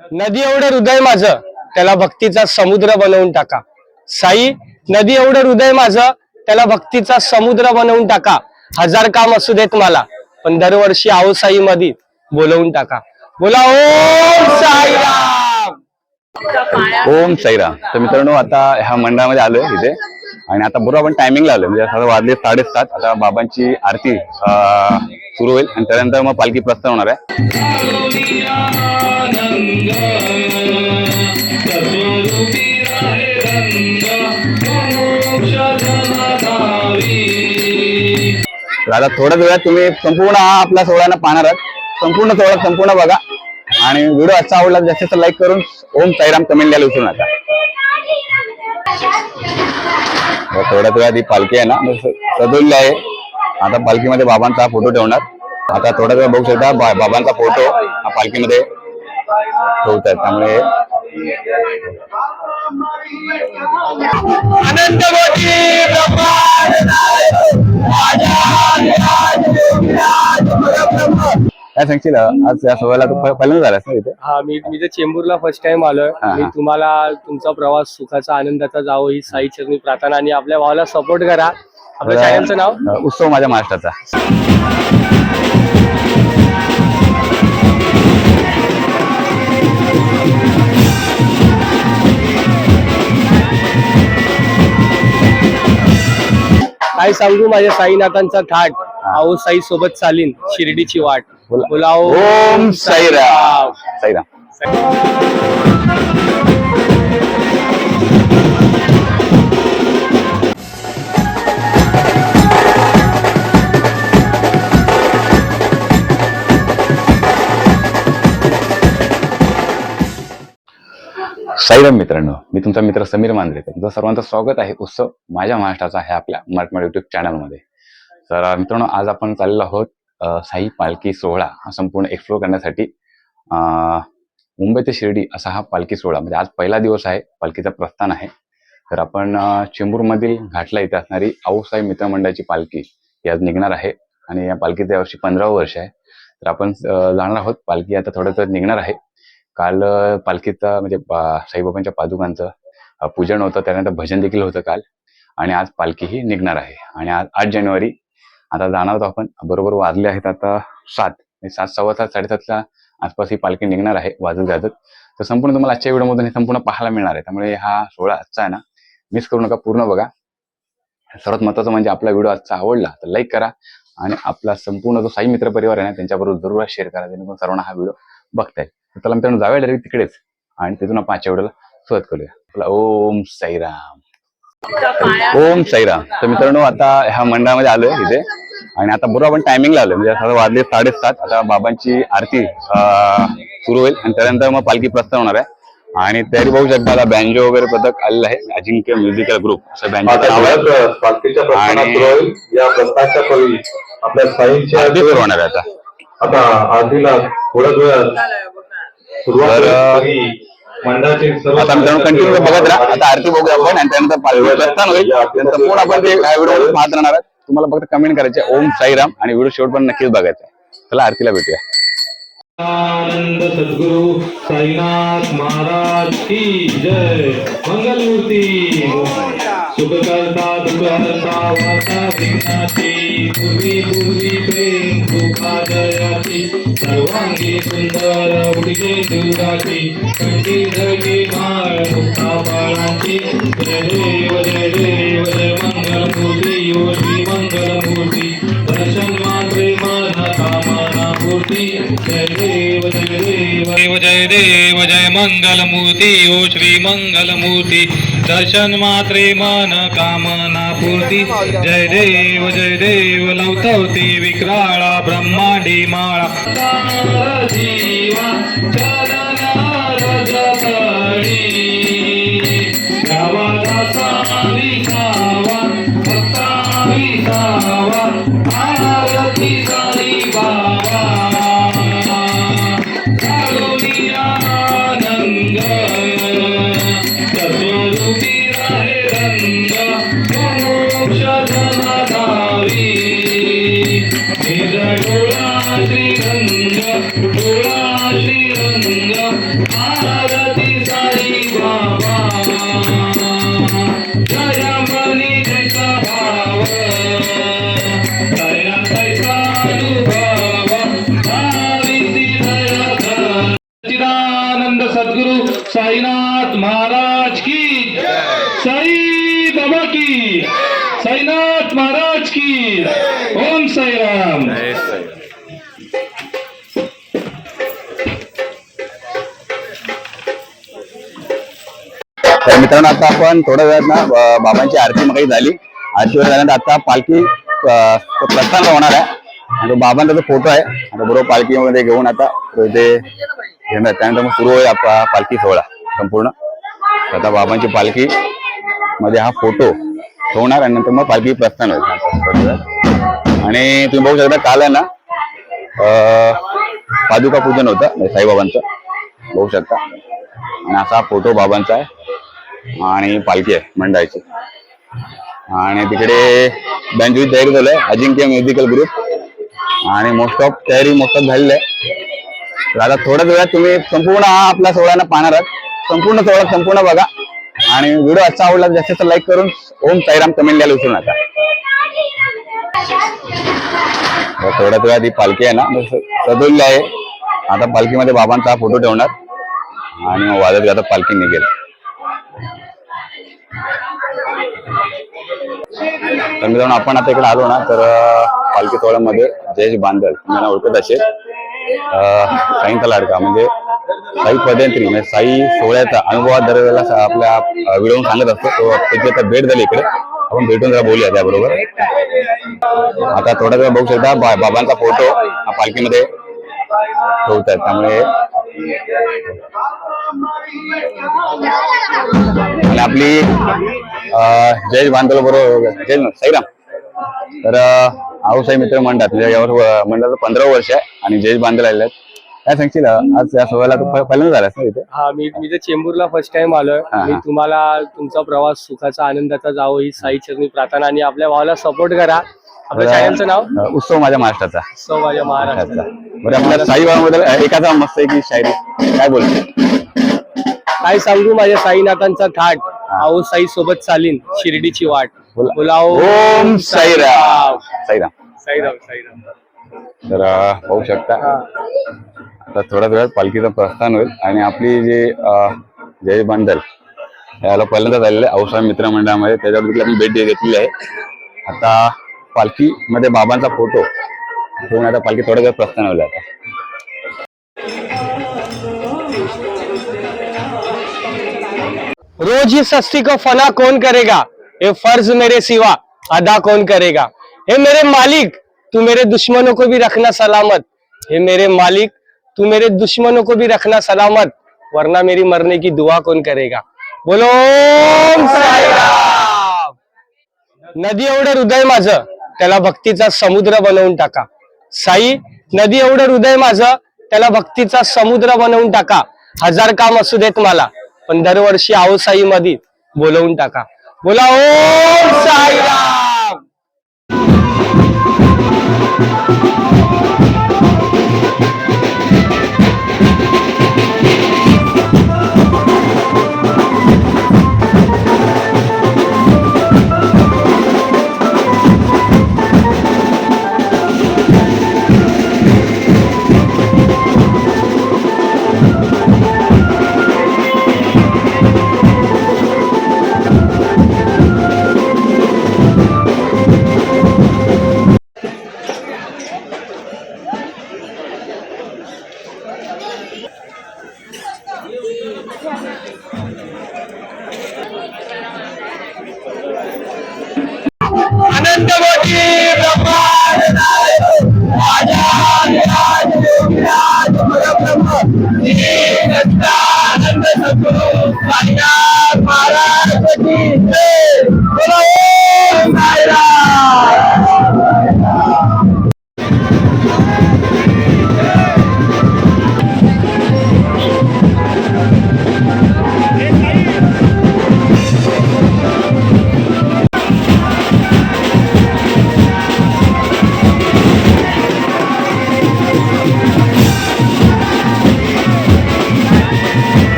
नदी एवढं हृदय माझं त्याला भक्तीचा समुद्र बनवून टाका. साई नदी एवढं हृदय माझं त्याला भक्तीचा समुद्र बनवून टाका. हजार काम असू देत मला पण दरवर्षी आहो साई मध्ये बोलवून टाका. बोला ओम साईराम ओम साईराम तर मित्रांनो आता ह्या मंडळामध्ये आलोय इथे. आणि आता बरोबर आपण टायमिंगला आलोय. म्हणजे वाजले साडेसात. आता बाबांची आरती अं, सुरू होईल आणि त्यानंतर मग पालखी प्रस्थान होणार आहे. आता थोड्याच वेळात तुम्ही संपूर्ण हा आपल्या सोहळ्यानं पाहणार आहात. संपूर्ण सोहळा संपूर्ण बघा. आणि व्हिडिओ असा आवडला जास्त लाईक करून ओम साईराम कमेंट द्यायला विसरू नका. आता थोड्याच वेळात ही पालखी आहे ना मग आहे. आता पालखीमध्ये बाबांचा फोटो ठेवणार. आता थोड्या वेळ बघू शकता बाबांचा फोटो हा पालखीमध्ये ठेवतात. त्यामुळे आनंद मोठी काय सांगशील आज या सोहळ्याला तू पहिल्यांदा झालास ना इथे? हा मी मी तर चेंबूरला फर्स्ट टाइम आलोय. हा, मी. तुम्हाला तुमचा प्रवास सुखाचा आनंदाचा जावो ही साई चरणी प्रार्थना आणि आपल्या भावाला सपोर्ट करा. आपल्या चॅनलचं नाव? अं, उत्सव माझ्या महाराष्ट्राचा. काय सांगू माझ्या साईनाथांचा थाट? आहो साई सोबत चालीन शिर्डीची वाट. बोला. बोला ओम साईराम. साईराम. साईराम मित्रांनो मी तुमचा मित्र समीर मांजरेकर तुमचं सर्वांचं स्वागत आहे उत्सव माझ्या महाराष्ट्राचा आहे आपल्या मराठमोळ्या युट्यूब चॅनलमध्ये तर मित्रांनो आज आपण चाललेलो आहोत साई पालखी सोहळा हा संपूर्ण एक्सप्लोर करण्यासाठी मुंबई ते शिर्डी असा हा पालखी सोहळा. म्हणजे आज पहिला दिवस आहे पालखीचं प्रस्थान आहे. तर आपण चेंबूरमधील घाटला इथे असणारी आऊसाई मित्रमंडळाची पालखी ही आज निघणार आहे. आणि या पालखीचं यावर्षी पंधरावं वर्ष आहे. तर आपण जाणार आहोत पालखी आता थोडंसं निघणार आहे. काल पालखीचं पालखीचा म्हणजे साईबाबांच्या पादुकांचं पूजन होतं. त्यानंतर भजन देखील होतं काल. आणि आज पालखी ही निघणार आहे. आणि आज आठ जानेवारी आता जाणार आहोत आपण. बरोबर वाजले आहेत आता सात. म्हणजे सात सव्वा सात साडेसातच्या आसपास ही पालखी निघणार आहे वाजत गाजत. तर संपूर्ण तुम्हाला आजच्या व्हिडिओमधून हे संपूर्ण पाहायला मिळणार आहे. त्यामुळे हा सोहळा आजचा आहे ना मिस करू नका पूर्ण बघा. सर्वात महत्वाचं म्हणजे आपला व्हिडिओ आजचा आवडला तर लाईक करा. आणि आपला संपूर्ण जो साई मित्र परिवार आहे ना त्यांच्याबरोबर जरूर शेअर करा जेणेकरून सर्वांना हा व्हिडिओ बघता येईल. तर चला मित्रांनो जाऊया डायरेक्ट तिकडेच. आणि तिथून आपण आजच्या व्हिडिओला सुरुवात करूया. आपला ओम साईराम. ओम साईराम. तर मित्रांनो आता ह्या मंडळामध्ये आलोय इथे. आणि आता बरोबर आपण टायमिंगला आलोय. म्हणजे आता वाजले साडेसात. आता बाबांची आरती सुरू होईल. आणि त्यानंतर मग पालखी प्रस्थान होणार आहे. आणि तयारी बघू शकता बँजो वगैरे पथक आलेलं आहे. अजिंक्य म्युझिकल ग्रुप असं बँजो आणि- होणार आहे आता. आता आरतीला थोड्याच वेळात तर, आता मित्रांनो कंटिन्यू बघत राहा आता आरती बघूया आपण आणि त्यानंतर प्रस्थान होईल. त्यानंतर पूर्ण आपण ते व्हिडिओ पाहत राहणार तुम्हाला फक्त कमेंट करायचे ओम साईराम आणि व्हिडिओ शेवट पण नक्कीच बघायचा. चला आरतीला भेटूया. आनंद सद्गुरु साईनाथ महाराज की जय. मंगलमूर्ती सुख करता दुख हरता वार्ता विघ्नाची. पूर्वी पूर्वी प्रेम सुखाजयाची सर्वांगी सुंदर उडीचे दुर्गाची कंठी धरली माळ मुक्ता बाळाची जय देव जय देव जय मंगल मूर्ती ओ श्री मंगलमूर्ती दर्शन मात्रे मन कामना मूर्ती जय देव देव जय देव जय मंगलमूर्ती ओ श्री मंगलमूर्ती। दर्शन मात्रे मन कामना पूर्ती। जय देव जय देव लवतवती विक्राळा ब्रह्मांडी माळा साईनाथ महाराज की साई बाबा की साईनाथ महाराज की ओम साईराम। मित्रांनो आता आपण थोड्या वेळात ना बाबांची आरती मग झाली. आरती झाल्यानंतर आता पालखी प्रस्थान होणार आहे. आणि बाबांचा जो फोटो आहे आता बरोबर पालखीमध्ये घेऊन आता ते घेणार त्यानंतर मग सुरू होईल आपला पालखी सोहळा संपूर्ण. आता बाबांची पालखी मध्ये हा फोटो ठेवणार आणि नंतर मग पालखी प्रस्थान होईल. आणि तुम्ही बघू शकता काल आहे ना पादुका पूजन होतं साईबाबांचं. बघू शकता. आणि असा हा फोटो बाबांचा आहे. आणि पालखी आहे मंडळाची. आणि तिकडे बँजूची तयारी झालंय अजिंक्य म्युझिकल ग्रुप आणि मोस्ट ऑफ तयारी मोस्ट ऑफ झालेली आहे. तर आता थोड्याच वेळात तुम्ही संपूर्ण हा आपला सोहळ्यानं पाहणार आहात. संपूर्ण सोहळा संपूर्ण बघा. आणि व्हिडिओ असा आवडला जास्तीत जास्त लाईक करून ओम साईराम कमेंट द्यायला विसरू नका. थोड्याच वेळात ही पालखी आहे ना स- आहे. आता पालखीमध्ये बाबांचा फोटो ठेवणार. आणि मग वाजत आता पालखी निघेल. तर मित्रांनो आपण आता इकडे आलो ना तर पालखी सोहळ्यामध्ये जयेश बांधल तुम्हाला ओळखत असेल. अं, साईंचा लाडका म्हणजे साई पदयंत्री म्हणजे साई सोहळ्याचा अनुभव हा दरवेळेला आपल्या व्हिडिओ सांगत असतो. तो त्याची आता भेट झाली इकडे. आपण भेटून जरा बोलूया त्याबरोबर. आता थोड्या वेळ बघू शकता बा- बाबांचा फोटो हा पालखीमध्ये ठेवतात त्यामुळे आणि आपली अं, जयेश बांधव बरोबर जय साईराम. तर आऊसाई मित्र म्हणजे यावर मंडळाचं पंधरा वर्ष आहे आणि जयेश बांधल आलेले आहेत. काय सांगशील आज या सोहळ्याला तू पहिल्यांदा झालास ना इथे? हा मी मी तर चेंबूरला फर्स्ट टाइम आलोय. मी. तुम्हाला तुमचा प्रवास सुखाचा आनंदाचा जावो ही साई चरणी प्रार्थना आणि आपल्या भावाला सपोर्ट करा. आपल्या चॅनलचं नाव? अं, उत्सव माझ्या महाराष्ट्राचा. सौ माझ्या महाराष्ट्र महाराष्ट्राचा बरं आपल्या साईबाबाबद्दल एखादा मस्त आहे की शायरी? काय बोलते? काय सांगू माझ्या साईनाथांचा थाट. आहो साई सोबत चालीन शिर्डीची वाट. बोला. बोला ओम साईराम. साईराम. साईराम. साईराम तर अं, पाहू शकता. आता थोड्याच वेळात पालखीचं प्रस्थान होईल आणि आपली जी अं, जय बांधल याला पहिल्यांदा झालेलं आहे औसा मित्र मंडळामध्ये त्याच्यावर देखील आपण भेट घेतलेली आहे. आता पालखी मध्ये बाबांचा फोटो. ठेवून आता पालखी थोडा वेळ प्रस्थान होईल आता. रोज ही सस्ती को फना कौन करेगा? ये फर्ज मेरे सिवा अदा कौन करेगा? हे मेरे मालिक तू मेरे दुश्मनों को भी रखना सलामत. हे मेरे मालिक तू मेरे दुश्मनों को भी रखना सलामत. वरना मेरी मरने की दुआ कौन करेगा? बोलो नदी एवढं हृदय माझं. त्याला भक्तीचा समुद्र बनवून टाका. साई नदी एवढं हृदय माझं त्याला भक्तीचा समुद्र बनवून टाका. हजार काम असू देत मला पण दरवर्षी आओ साई मध्ये बोलवून टाका. बोला ओम साईराम you.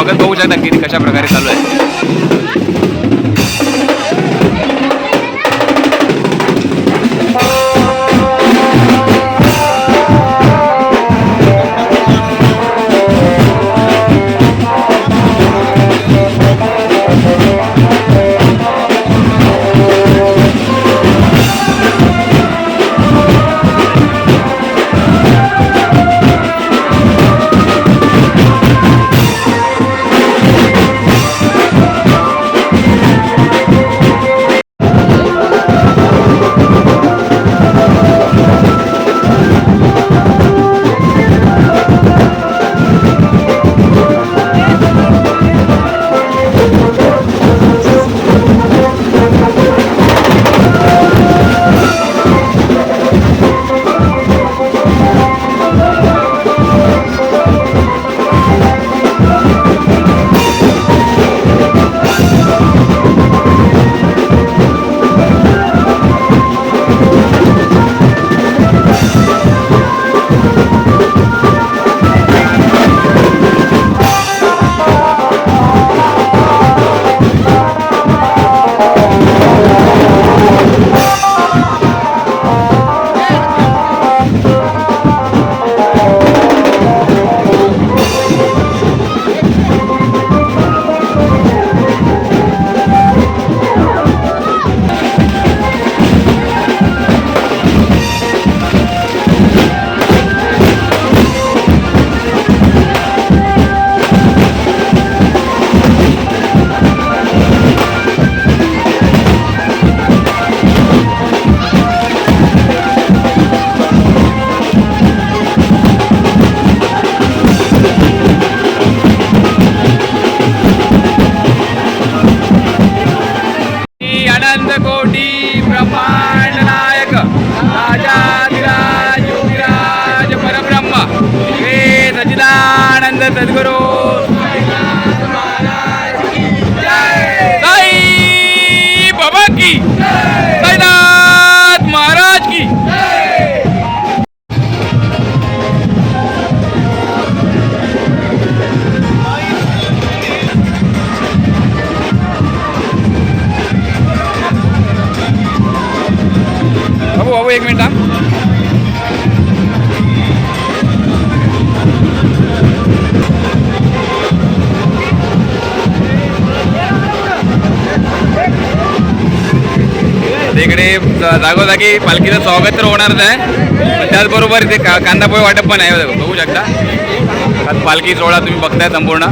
पालखीचं स्वागत बघू शकता की कशा प्रकारे चालू आहे. सद्गुरू साई बाबा की। साईनाथ महाराज की। बाबू बाबू एक मिनिट हा. तिकडे जागोजागी पालखीचं स्वागत तर होणारच आहे त्याचबरोबर इथे का कांदा वाटप पण आहे बघू शकता. पालखी सोहळा तुम्ही बघताय संपूर्ण.